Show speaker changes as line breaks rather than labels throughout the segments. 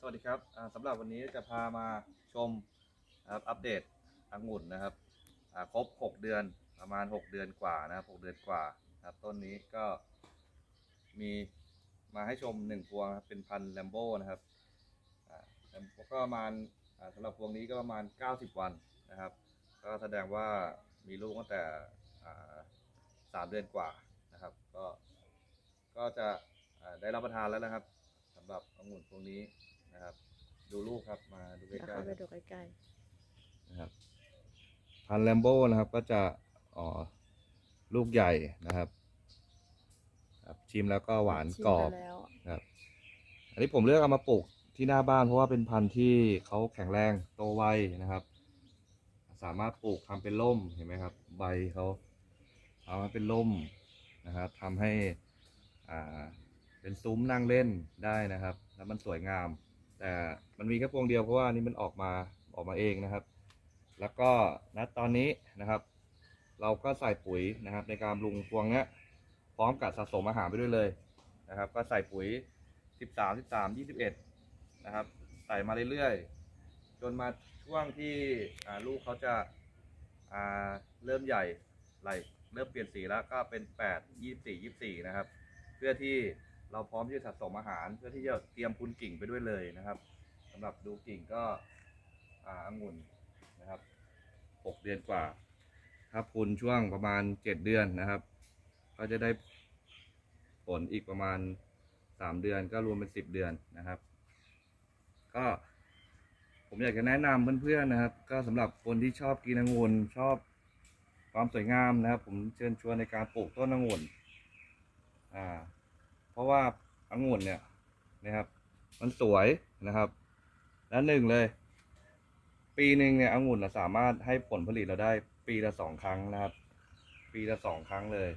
สวัสดีครับอ่าสำหรับวันนี้จะพามาชมนะครับอัปเดตองุ่นนะครับครบ 6 เดือนประมาณ 6 เดือนกว่านะครับ6เดือนกว่าครับต้นนี้ก็มีมาให้ชม 1 พวงเป็นพันแลมโบ้นะครับแล้วก็ประมาณอ่าสำหรับพวงนี้ก็ประมาณ 90 วันนะครับ ก็แสดงว่ามีลูกตั้งแต่สามเดือนกว่านะครับ ก็ก็จะได้รับประทานแล้วนะครับสำหรับองุ่นพวงนี้ นะครับ ดูลูกครับมาดูใก
เดี๋ยว
ล้
เข้าไป
ๆ
ดูใกล้
นะครับพันแลมโบ้นะครับ ก็จะอ๋อลูกใหญ่นะครับครับชิมแล้วก็
ๆ
หวาน
ชิม
กรอบ
ไปแล้ว
ครับอันนี้ผมเลือกเอามาปลูกที่หน้าบ้านเพราะว่าเป็นพันธุ์ที่เขาแข็งแรงโตไวนะครับ สามารถปลูกทำเป็นร่มเห็นไหมครับ ใบเขาเอามาเป็นร่มนะครับทำให้อ่าเป็นซุ้มนั่งเล่นได้นะครับ แล้วมันสวยงาม แต่มันมีแค่พวงเดียวเพราะว่านี้มันออกมาออกมาเองนะครับ แล้วก็ณตอนนี้นะครับ เราก็ใส่ปุ๋ยนะครับ ในการปรุงพวงเนี้ยพร้อมกับสะสมอาหารไปด้วยเลยนะครับ ก็ใส่ปุ๋ย 13 13 21 นะครับ ใส่มาเรื่อยๆ จนมาช่วงที่ลูกเขาจะาเริ่มใหญ่ไหลเริ่มเปลี่ยนสีแล้วก็เป็น 8 24 24 นะครับ เพื่อที่ เราพร้อมที่จะสะสมอาหารเพื่อที่จะเตรียมพุนกิ่งไปด้วยเลยนะครับสำหรับดูกิ่งก็อ่าองุ่นนะครับ6เดือนกว่า ถ้าพุนช่วงประมาณ7เดือนนะครับ ก็จะได้ผลอีกประมาณ3เดือนก็รวมเป็น10เดือนนะครับ ก็ผมอยากจะแนะนำเพื่อนๆนะครับ ก็สำหรับคนที่ชอบกินองุ่นชอบความสวยงามนะครับ ผมเชิญชวนในการปลูกต้นองุ่นอ่า ราะว่าองุ่นเนี่ยนะครับ มันสวยนะครับ และหนึ่งเลย ปีหนึ่งเนี่ยองุ่นเราสามารถให้ผลผลิตเราได้ ปีละสองครั้งนะครับ ปีละสองครั้งเลย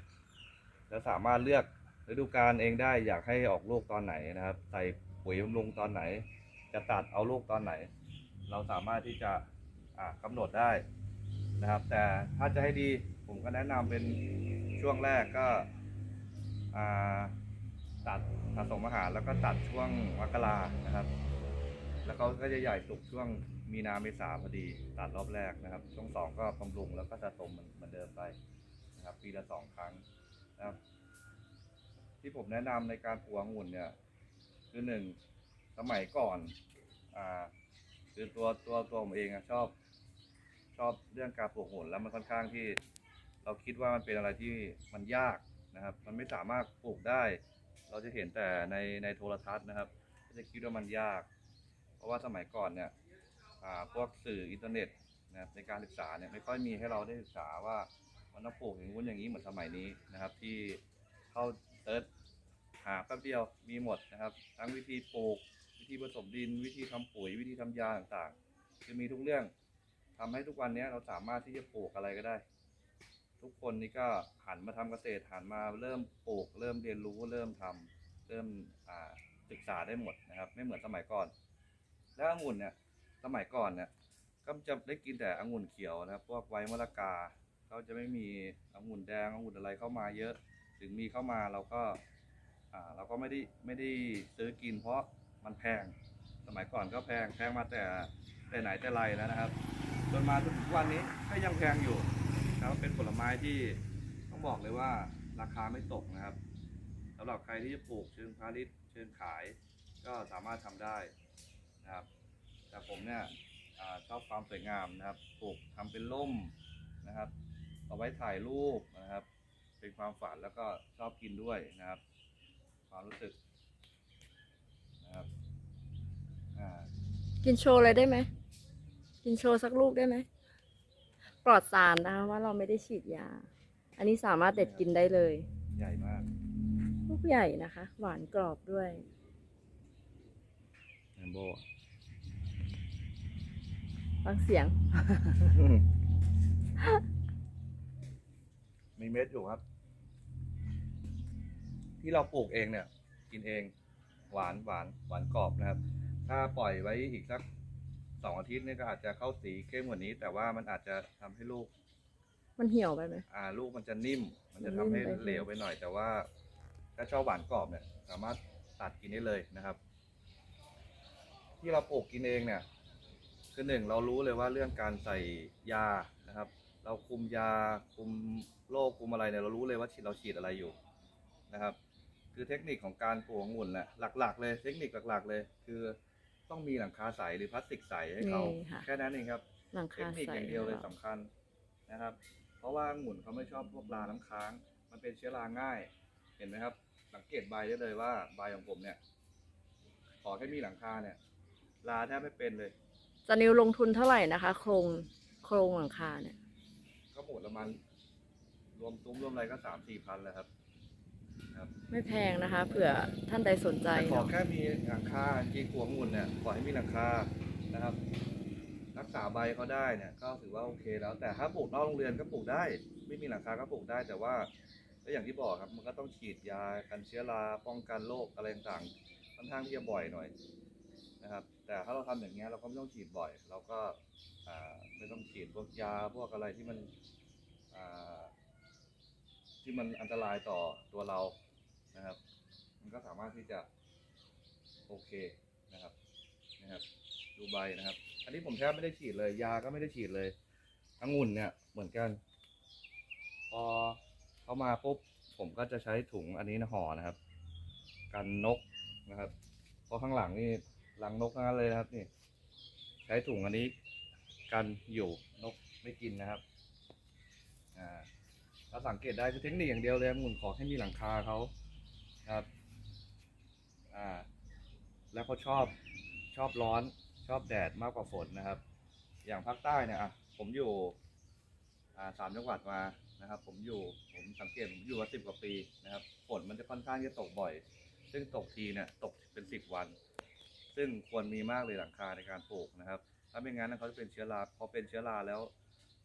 แล้วสามารถเลือกฤดูกาลเองได้อยากให้ออกลูกตอนไหนนะครับ ใส่ปุ๋ยบำรุงตอนไหน จะตัดเอาลูกตอนไหน เราสามารถที่จะอ่ากำหนดได้นะครับ แต่ถ้าจะให้ดีผมก็แนะนำเป็นช่วงแรกก็อ่า ตัดสะสมอาหารแล้วก็ตัดช่วงมกรานะครับ แล้วก็จะใหญ่สุกช่วงมีนาเมษาพอดีตัดรอบแรกนะครับ ช่วงสองก็บำรุงแล้วก็สะสมเหมือนเดิมไปนะครับ ปีละสองครั้งนะครับ ที่ผมแนะนำในการปลูกองุ่นเนี่ย คือหนึ่งสมัยก่อนอ่าคือตัวตัวตัวผมเองอะชอบ ชอบเรื่องการปลูกองุ่นแล้วมันค่อนข้างที่ เราคิดว่ามันเป็นอะไรที่มันยากนะครับ มันไม่สามารถปลูกได้ เราจะเห็นแต่ในในโทรทัศน์นะครับก็จะคิดว่ามันยาก เพราะว่าสมัยก่อนเนี่ยพวกสื่ออินเทอร์เน็ตนะในการศึกษาเนี่ยไม่ค่อยมีให้เราได้ศึกษาว่ามันต้องปลูกอย่างนู้นอย่างนี้เหมือนสมัยนี้นะครับ ที่เข้าเซิร์ชหาแป๊บเดียวมีหมดนะครับ ทั้งวิธีปลูก วิธีผสมดิน วิธีทำปุ๋ย วิธีทำยาต่างๆคือมีทุกเรื่องทำให้ทุกวันนี้เราสามารถที่จะปลูกอะไรก็ได้ ทุกคนนี่ก็หันมาทำเกษตรหันมาเริ่มปลูก เริ่มเรียนรู้เริ่มทำเริ่มศึกษาได้หมดนะครับ ไม่เหมือนสมัยก่อน แล้วองุ่นเนี่ยสมัยก่อนเนี่ยก็จะได้กินแต่องุ่นเขียวนะครับพวกไวมะละกาเขาจะไม่มีองุ่นแดงองุ่นอะไรเข้ามาเยอะ ถึงมีเข้ามาเราก็เราก็ไม่ได้ไม่ได้ซื้อกินเพราะมันแพง สมัยก่อนก็แพงแพงมาแต่แต่ไหนแต่ไรแล้วนะครับ จนมาถึงทุกวันนี้ก็ยังแพงอยู่ นะครับเป็นผลไม้ที่ต้องบอกเลยว่าราคาไม่ตกนะครับสำหรับใครที่จะปลูกเชิงพาณิชย์เชิงขายก็สามารถทำได้นะครับ แต่ผมเนี่ยอชอบความสวยงามนะครับ ปลูกทำเป็นร่มนะครับ เอาไว้ถ่ายรูปนะครับ เป็นความฝันแล้วก็ชอบกินด้วยนะครับ ความรู้สึกนะครับ
กินโชว์เลยได้ไหม กินโชว์สักลูกได้ไหม ปลอดสารนะคะว่าเราไม่ได้ฉีดยา อันนี้สามารถเด็ดกินได้เลย
ใหญ่มาก
ลูกใหญ่นะคะ หวานกรอบด้วย
แอมโบ
ฟังเสียง
มีเม็ดอยู่ครับ ที่เราปลูกเองเนี่ย กินเอง หวานหวานหวานกรอบนะครับ ถ้าปล่อยไว้อีกสัก สองอาทิตย์เนี่ยก็อาจจะเข้าสีเข้มกว่านี้ แต่ว่ามันอาจจะทำให้ลูก
มันเหี่ยวไปไหม
อ่าลูกมันจะนิ่ม มันจะ
มัน
ทำ
นิ่
ให้
มไป
เหลวไปหน่อย แต่ว่าถ้าชอบหวานกรอบเนี่ย สามารถตัดกินได้เลยนะครับ ที่เราปลูกกินเองเนี่ย คือหนึ่งเรารู้เลยว่าเรื่องการใส่ยานะครับ เราคุมยาคุมโรคคุมอะไรเนี่ยเรารู้เลยว่าเราฉีดอะไรอยู่นะครับ คือเทคนิคของการปลูกองุ่นแหละหลัก ๆ เลยเทคนิคหลัก ๆ เลย คือ ต้องมีหลังคาใสหรือพลาสติกใสให้เขา
นี่ค่ะ
แค่นั้นเองครับ
หลัง
เท
คา
คนิค
ใส
อย่างเดียวเลย
ค่ะ
สำคัญนะครับ เพราะว่าองุ่นเขาไม่ชอบพวกราน้ำค้าง มันเป็นเชื้อราง่าย เห็นไหมครับ สังเกตใบได้เลยว่าใบของผมเนี่ย ขอแค่มีหลังคาเนี่ยราแทบไม่เป็นเลย
จะนิวลงทุนเท่าไหร่นะคะ โครงโครงหลังคาเนี่ย
ก็หมดละมันรวมตุ้มรวมอะไรก็สามสี่พันแล้วครับ ครับ
ไม่แพงนะคะ เผื่อท่านใดสนใจ
แต่ขอ
เนาะ
แค่มีหลังคาจริงๆหัวองุ่นเนี่ยขอให้มีหลังคานะครับ รักษาใบเขาได้เนี่ยก็ถือว่าโอเคแล้ว แต่ถ้าปลูกนอกโรงเรือนก็ปลูกได้ ไม่มีหลังคาก็ปลูกได้ แต่ว่าก็อย่างที่บอกครับมันก็ต้องฉีดยากันเชื้อราป้องกันโรคอะไรต่างๆค่อนข้างที่จะบ่อยหน่อยนะครับ แต่ถ้าเราทำอย่างเงี้ยเราก็ไม่ต้องฉีดบ่อย เราก็อ่าไม่ต้องฉีดพวกยาพวกอะไรที่มันอ่าที่มันอันตรายต่อตัวเรา นะครับ มันก็สามารถที่จะโอเคนะครับนะครับดูใบนะครับ อันนี้ผมแทบไม่ได้ฉีดเลย ยาก็ไม่ได้ฉีดเลยองุ่นเนี่ยเหมือนกัน พอเข้ามาปุ๊บผมก็จะใช้ถุงอันนี้นะห่อนะครับ กันนกนะครับเพราะข้างหลังนี่รังนกทั้งนั้นเลยนะครับนี่ ใช้ถุงอันนี้กันอยู่นกไม่กินนะครับอ่าเราสังเกตได้คือเทคนิคอย่างเดียวเลยองุ่นขอให้มีหลังคาเขา ครับ อ่า แล้วเขาชอบชอบร้อนชอบแดดมากกว่าฝนนะครับ อย่างภาคใต้เนี่ยอะผมอยู่อ่าสามจังหวัดมานะครับ ผมอยู่ผมสังเกตผมอยู่มาสิบกว่าปีนะครับฝนมันจะค่อนข้างจะตกบ่อย ซึ่งตกทีเนี่ยตกเป็นสิบวัน ซึ่งควรมีมากเลยหลังคาในการปลูกนะครับ ถ้าไม่งั้นเขาจะเป็นเชื้อราพอเป็นเชื้อราแล้ว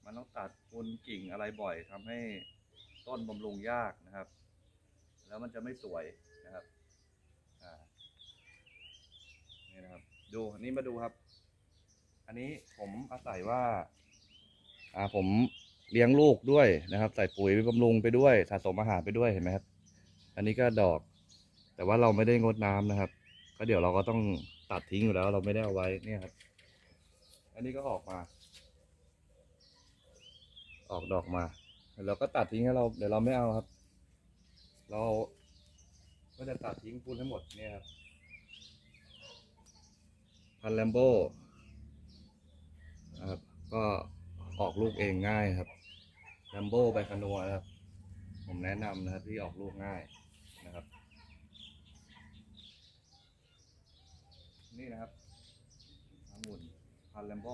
มันต้องตัดปุนกิ่งอะไรบ่อยทำให้ต้นบำรุงยากนะครับ แล้วมันจะไม่สวยนะครับอ่านี่นะครับ ดูอันนี้มาดูครับ อันนี้ผมอาศัยว่า อ่าผมเลี้ยงลูกด้วยนะครับ ใส่ปุ๋ยบำรุงไปด้วยสะสมอาหารไปด้วยเห็นไหมครับ อันนี้ก็ดอก แต่ว่าเราไม่ได้งดน้ำนะครับ ก็เดี๋ยวเราก็ต้องตัดทิ้งอยู่แล้ว เราไม่ได้เอาไว้เนี่ยครับ อันนี้ก็ออกมา ออกดอกมาเราก็ตัดทิ้งให้เราเดี๋ยวเราไม่เอาครับ เราก็จะตัดทิ้งปูนให้หมดเนี่ยครับ พันแลมโบนะครับ ก็ออกลูกเองง่ายครับแลมโบไบคานัวครับ ผมแนะนำนะครับที่ออกลูกง่ายนะครับ นี่นะครับองุ่นพันแลมโบ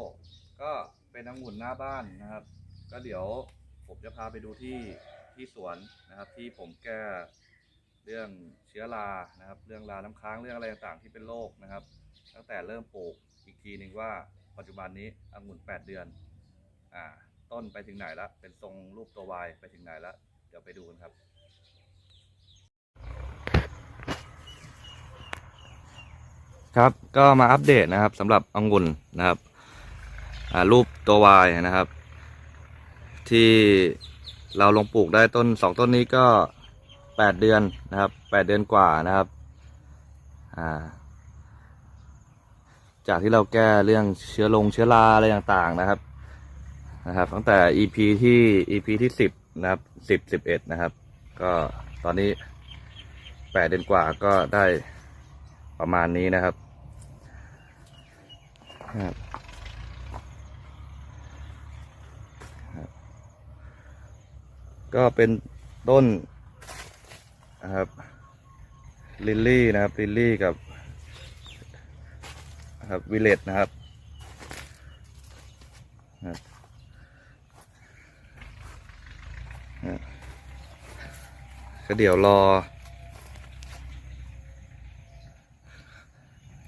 ก็เป็นองุ่นหน้าบ้านนะครับ ก็เดี๋ยวผมจะพาไปดูที่ ที่สวนนะครับ ที่ผมแก้เรื่องเชื้อรานะครับ เรื่องราน้ำค้างเรื่องอะไรต่างๆที่เป็นโรคนะครับ ตั้งแต่เริ่มปลูกอีกทีหนึ่งว่าปัจจุบันนี้องุ่น 8 เดือนอ่าต้นไปถึงไหนละเป็นทรงรูปตัววายไปถึงไหนละเดี๋ยวไปดูกันครับครับก็มาอัปเดตนะครับสำหรับองุ่นนะครับรูปตัววายนะครับ ที่ เราลงปลูกได้ต้นสองต้นนี้ก็8เดือนนะครับ8เดือนกว่านะครับอ่าจากที่เราแก้เรื่องเชื้อลงเชื้อราอะไรต่างๆนะครับนะครับ ตั้งแต่ EP ที่ EP ที่สิบนะครับสิบสิบเอ็ดนะครับ ก็ตอนนี้แปดเดือนกว่าก็ได้ประมาณนี้นะครับครับ ก็เป็นต้นนะครับลิลลี่นะครับลิลลี่กับนะครับวิเลตนะครับครับครับก็เดี๋ยวรอ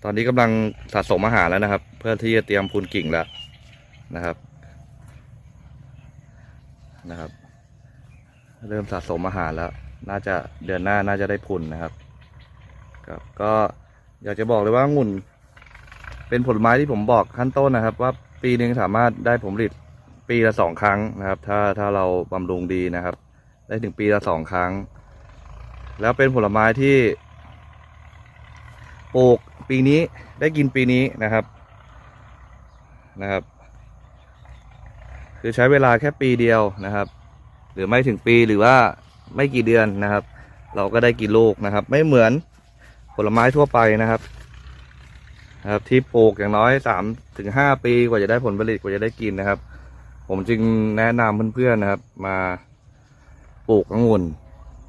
ตอนนี้กำลังสะสมอาหารแล้วนะครับ เพื่อที่จะเตรียมพูนกิ่งแล้วนะครับนะครับ เริ่มสะสมอาหารแล้ว น่าจะเดือนหน้าน่าจะได้พุนนะครับครับ ก็อยากจะบอกเลยว่าองุ่น เป็นผลไม้ที่ผมบอกขั้นต้นนะครับ ว่าปีหนึ่งสามารถได้ผลผลิตปีละสองครั้งนะครับ ถ้าถ้าเราบำรุงดีนะครับ ได้ถึงปีละสองครั้ง แล้วเป็นผลไม้ที่ปลูกปีนี้ได้กินปีนี้นะครับนะครับ คือใช้เวลาแค่ปีเดียวนะครับ หรือไม่ถึงปีหรือว่าไม่กี่เดือนนะครับ เราก็ได้กินลูกนะครับ ไม่เหมือนผลไม้ทั่วไปนะครับครับที่ปลูกอย่างน้อยสามถึงห้าปีกว่าจะได้ผลผลิตกว่าจะได้กินนะครับ ผมจึงแนะนำเพื่อนๆนะครับ มาปลูกองุ่น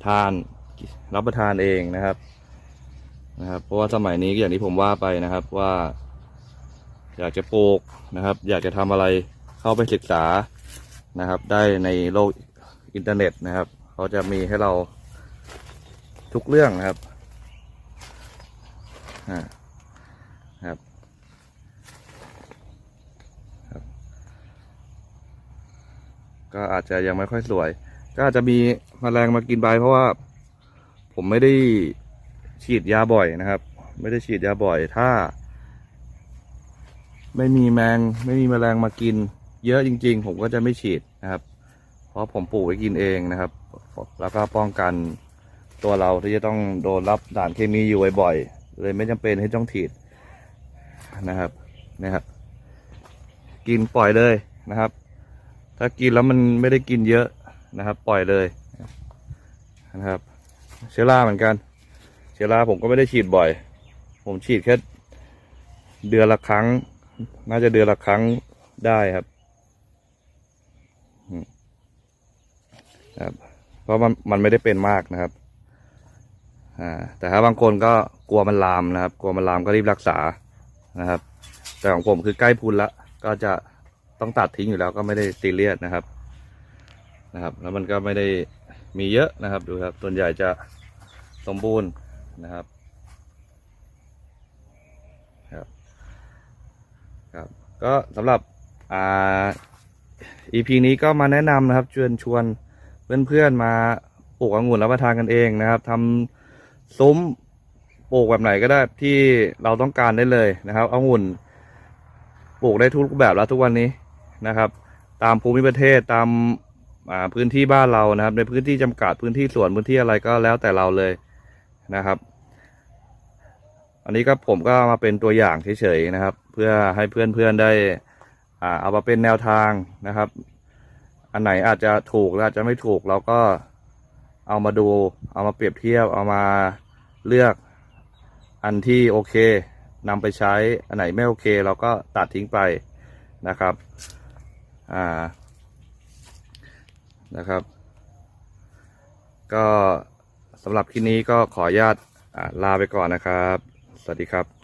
ทานรับประทานเองนะครับนะครับ เพราะว่าสมัยนี้อย่างที่ผมว่าไปนะครับว่า อยากจะปลูกนะครับ อยากจะทำอะไรเข้าไปศึกษานะครับ ได้ในโลก อินเทอร์เน็ตนะครับ เขาจะมีให้เราทุกเรื่องนะครับครับครับ ก็อาจจะยังไม่ค่อยสวย ก็อาจจะมีแมลงมากินใบเพราะว่า ผมไม่ได้ฉีดยาบ่อยนะครับ ไม่ได้ฉีดยาบ่อยถ้า ไม่มีแมง ไม่มีแมลงมากิน เยอะจริง ๆ ผมก็จะไม่ฉีดนะครับ เพราะผมปลูกไว้กินเองนะครับ แล้วก็ป้องกันตัวเราที่จะต้องโดนรับสารเคมีอยู่บ่อยๆเลยไม่จำเป็นให้ต้องฉีดนะครับนะครับ กินปล่อยเลยนะครับ ถ้ากินแล้วมันไม่ได้กินเยอะนะครับ ปล่อยเลยนะครับ เชื้อราเหมือนกัน เชื้อราผมก็ไม่ได้ฉีดบ่อย ผมฉีดแค่เดือนละครั้ง น่าจะเดือนละครั้งได้ครับอืม ครับเพราะมันมันไม่ได้เป็นมากนะครับอ่าแต่ถ้าบางคนก็กลัวมันลามนะครับ กลัวมันลามก็รีบรักษานะครับ แต่ของผมคือใกล้พุนละก็จะต้องตัดทิ้งอยู่แล้วก็ไม่ได้ซีเรียสนะครับนะครับ แล้วมันก็ไม่ได้มีเยอะนะครับดูครับส่วนใหญ่จะสมบูรณ์นะครับครับครับก็สำหรับอ่า EP นี้ก็มาแนะนำนะครับชวนชวน เพื่อนๆมาปลูกองุ่นรับประทานกันเองนะครับทำซุ้มปลูกแบบไหนก็ได้ที่เราต้องการได้เลยนะครับองุ่นปลูกได้ทุกรูปแบบแล้วทุกวันนี้นะครับ ตามภูมิประเทศตามาพื้นที่บ้านเรานะครับ ในพื้นที่จำกัดพื้นที่สวนพื้นที่อะไรก็แล้วแต่เราเลยนะครับ อันนี้ก็ผมก็มาเป็นตัวอย่างเฉยๆนะครับ เพื่อให้เพื่อนๆได้อ่าเอามาเป็นแนวทางนะครับ อันไหนอาจจะถูกหรืออาจจะไม่ถูกเราก็เอามาดู เอามาเปรียบเทียบ เอามาเลือกอันที่โอเคนำไปใช้อันไหนไม่โอเค เราก็ตัดทิ้งไปนะครับอ่านะครับ ก็สำหรับคลิปนี้ก็ขออนุญาตลาไปก่อนนะครับ สวัสดีครับ